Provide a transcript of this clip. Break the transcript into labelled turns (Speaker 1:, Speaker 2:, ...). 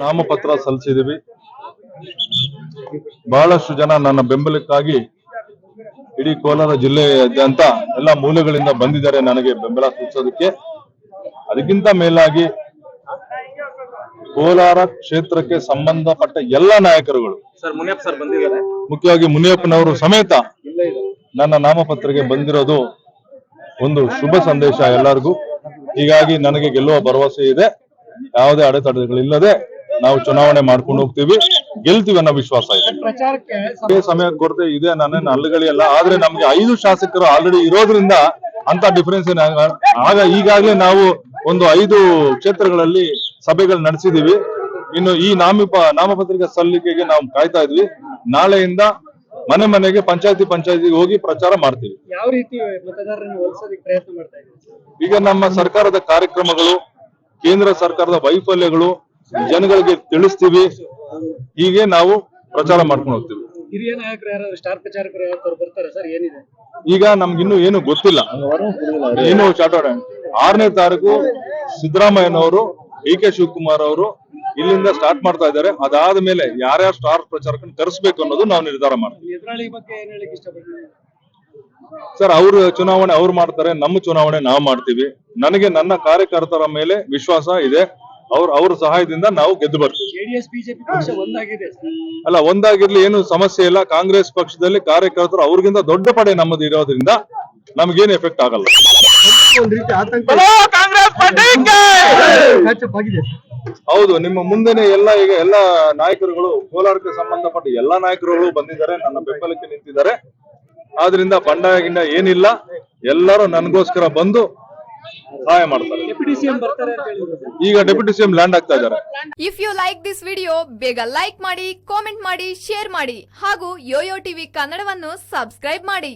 Speaker 1: ನಾಮಪತ್ರ ಸಲ್ಲಿಸಿದೀವಿ. ಬಹಳಷ್ಟು ಜನ ನನ್ನ ಬೆಂಬಲಕ್ಕಾಗಿ ಇಡೀ ಕೋಲಾರ ಜಿಲ್ಲೆಯಾದ್ಯಂತ ಎಲ್ಲ ಮೂಲೆಗಳಿಂದ ಬಂದಿದ್ದಾರೆ ನನಗೆ ಬೆಂಬಲ ಸೂಚಿಸೋದಕ್ಕೆ. ಅದಕ್ಕಿಂತ ಮೇಲಾಗಿ ಕೋಲಾರ ಕ್ಷೇತ್ರಕ್ಕೆ ಸಂಬಂಧಪಟ್ಟ ಎಲ್ಲ ನಾಯಕರುಗಳು
Speaker 2: ಸರ್ ಮುನಿಯಪ್ಪ ಸರ್ ಬಂದಿದ್ದಾರೆ.
Speaker 1: ಮುಖ್ಯವಾಗಿ ಮುನಿಯಪ್ಪನವರು ಸಮೇತ ನನ್ನ ನಾಮಪತ್ರಕ್ಕೆ ಬಂದಿರೋದು ಒಂದು ಶುಭ ಸಂದೇಶ ಎಲ್ಲರಿಗೂ. ಹೀಗಾಗಿ ನನಗೆ ಗೆಲ್ಲುವ ಭರವಸೆ ಇದೆ. ಯಾವುದೇ ಅಡೆತಡೆಗಳಿಲ್ಲದೆ ನಾವು ಚುನಾವಣೆ ಮಾಡ್ಕೊಂಡು ಹೋಗ್ತೀವಿ. ಗೆಲ್ತೀವಿ ಅನ್ನೋ ವಿಶ್ವಾಸ ಇದೆ.
Speaker 3: ಪ್ರಚಾರಕ್ಕೆ
Speaker 1: ಸಮಯ ಕೊರತೆ ಇದೆ ನನ್ನ ಅಲ್ಲಗಳಿಯಲ್ಲ ಆದ್ರೆ ನಮ್ಗೆ ಐದು ಶಾಸಕರು ಆಲ್ರೆಡಿ ಇರೋದ್ರಿಂದ ಅಂತ ಡಿಫರೆನ್ಸ್ ಆಗ ಈಗಾಗಲೇ ನಾವು ಒಂದು ಐದು ಕ್ಷೇತ್ರಗಳಲ್ಲಿ ಸಭೆಗಳು ನಡೆಸಿದೀವಿ. ಇನ್ನು ಈ ನಾಮಿಪ ನಾಮಪತ್ರಿಕೆ ಸಲ್ಲಿಕೆಗೆ ನಾವು ಕಾಯ್ತಾ ಇದ್ವಿ. ನಾಳೆಯಿಂದ ಮನೆ ಮನೆಗೆ ಪಂಚಾಯತಿ ಪಂಚಾಯತಿಗೆ ಹೋಗಿ ಪ್ರಚಾರ ಮಾಡ್ತೀವಿ.
Speaker 3: ಯಾವ ರೀತಿ ಮತದಾರರನ್ನು ಒಲಿಸೋದಕ್ಕೆ ಪ್ರಯತ್ನ ಮಾಡ್ತಾ ಇದ್ದೀವಿ
Speaker 1: ಈಗ ನಮ್ಮ ಸರ್ಕಾರದ ಕಾರ್ಯಕ್ರಮಗಳು ಕೇಂದ್ರ ಸರ್ಕಾರದ ವೈಫಲ್ಯಗಳು ಜನಗಳಿಗೆ ತಿಳಿಸ್ತೀವಿ. ಹೀಗೆ ನಾವು ಪ್ರಚಾರ ಮಾಡ್ಕೊಂಡು ಹೋಗ್ತೀವಿ.
Speaker 3: ಹಿರಿಯ ನಾಯಕರು ಸ್ಟಾರ್ ಪ್ರಚಾರಕರು ಬರ್ತಾರೆ ಸರ್? ಏನಿದೆ?
Speaker 1: ಈಗ ನಮ್ಗಿನ್ನು ಏನು ಗೊತ್ತಿಲ್ಲ. ಏನು ಚಾಟೋಡ ಆರನೇ ತಾರೀಕು ಸಿದ್ದರಾಮಯ್ಯನವರು ಡಿ ಕೆ ಶಿವಕುಮಾರ್ ಅವರು ಇಲ್ಲಿಂದ ಸ್ಟಾರ್ಟ್ ಮಾಡ್ತಾ ಇದ್ದಾರೆ. ಅದಾದ ಮೇಲೆ ಯಾರ್ಯಾರು ಸ್ಟಾರ್ ಪ್ರಚಾರಕನ ಕರೆಸ್ಬೇಕು ಅನ್ನೋದು ನಾವು ನಿರ್ಧಾರ ಮಾಡ್ತೀವಿ. ಸರ್ ಅವ್ರ ಚುನಾವಣೆ ಅವ್ರು ಮಾಡ್ತಾರೆ. ನಮ್ಮ ಚುನಾವಣೆ ನಾವು ಮಾಡ್ತೀವಿ. ನನಗೆ ನನ್ನ ಕಾರ್ಯಕರ್ತರ ಮೇಲೆ ವಿಶ್ವಾಸ ಇದೆ. ಅವ್ರ ಅವ್ರ ಸಹಾಯದಿಂದ ನಾವು ಗೆದ್ದು ಬರ್ತೀವಿ.
Speaker 3: ಜೆಡಿಎಸ್ ಬಿಜೆಪಿ ಪಕ್ಷ ಒಂದಾಗಿದೆ ಸರ್.
Speaker 1: ಅಲ್ಲ ಒಂದಾಗಿರ್ಲಿ ಏನು ಸಮಸ್ಯೆ ಇಲ್ಲ. ಕಾಂಗ್ರೆಸ್ ಪಕ್ಷದಲ್ಲಿ ಕಾರ್ಯಕರ್ತರು ಅವ್ರಿಗಿಂತ ದೊಡ್ಡ ಪಡೆ ನಮ್ಮದು ಇರೋದ್ರಿಂದ ನಮ್ಗೇನು ಎಫೆಕ್ಟ್ ಆಗಲ್ಲ.
Speaker 3: ಒಂದ್ ರೀತಿ ಆತಂಕ catch-up ಆಗಿದೆ
Speaker 1: ಹೌದು ನಿಮ್ಮ ಮುಂದೆನೆ ಎಲ್ಲ ಈಗ ಎಲ್ಲ ನಾಯಕರುಗಳು ಕೋಲಾರಕ್ಕೆ ಸಂಬಂಧಪಟ್ಟ ಎಲ್ಲಾ ನಾಯಕರುಗಳು ಬಂದಿದ್ದಾರೆ ನನ್ನ ಬೆಂಬಲಕ್ಕೆ ನಿಂತಿದ್ದಾರೆ. ಆದ್ರಿಂದ ಬಂಡಾಯ ಗಿಂಡ ಏನಿಲ್ಲ. ಎಲ್ಲರೂ ನನಗೋಸ್ಕರ ಬಂದು ಸಹಾಯ ಮಾಡ್ತಾರೆ. ಈಗ ಡೆಪ್ಯೂಟಿ ಸಿಎಂ ಲ್ಯಾಂಡ್ ಆಗ್ತಾ ಇದ್ದಾರೆ.
Speaker 4: If you like this video ಬೇಗ ಲೈಕ್ ಮಾಡಿ ಕಾಮೆಂಟ್ ಮಾಡಿ ಶೇರ್ ಮಾಡಿ ಹಾಗೂ ಯೋಯೋ ಟಿವಿ ಕನ್ನಡವನ್ನು ಸಬ್ಸ್ಕ್ರೈಬ್ ಮಾಡಿ.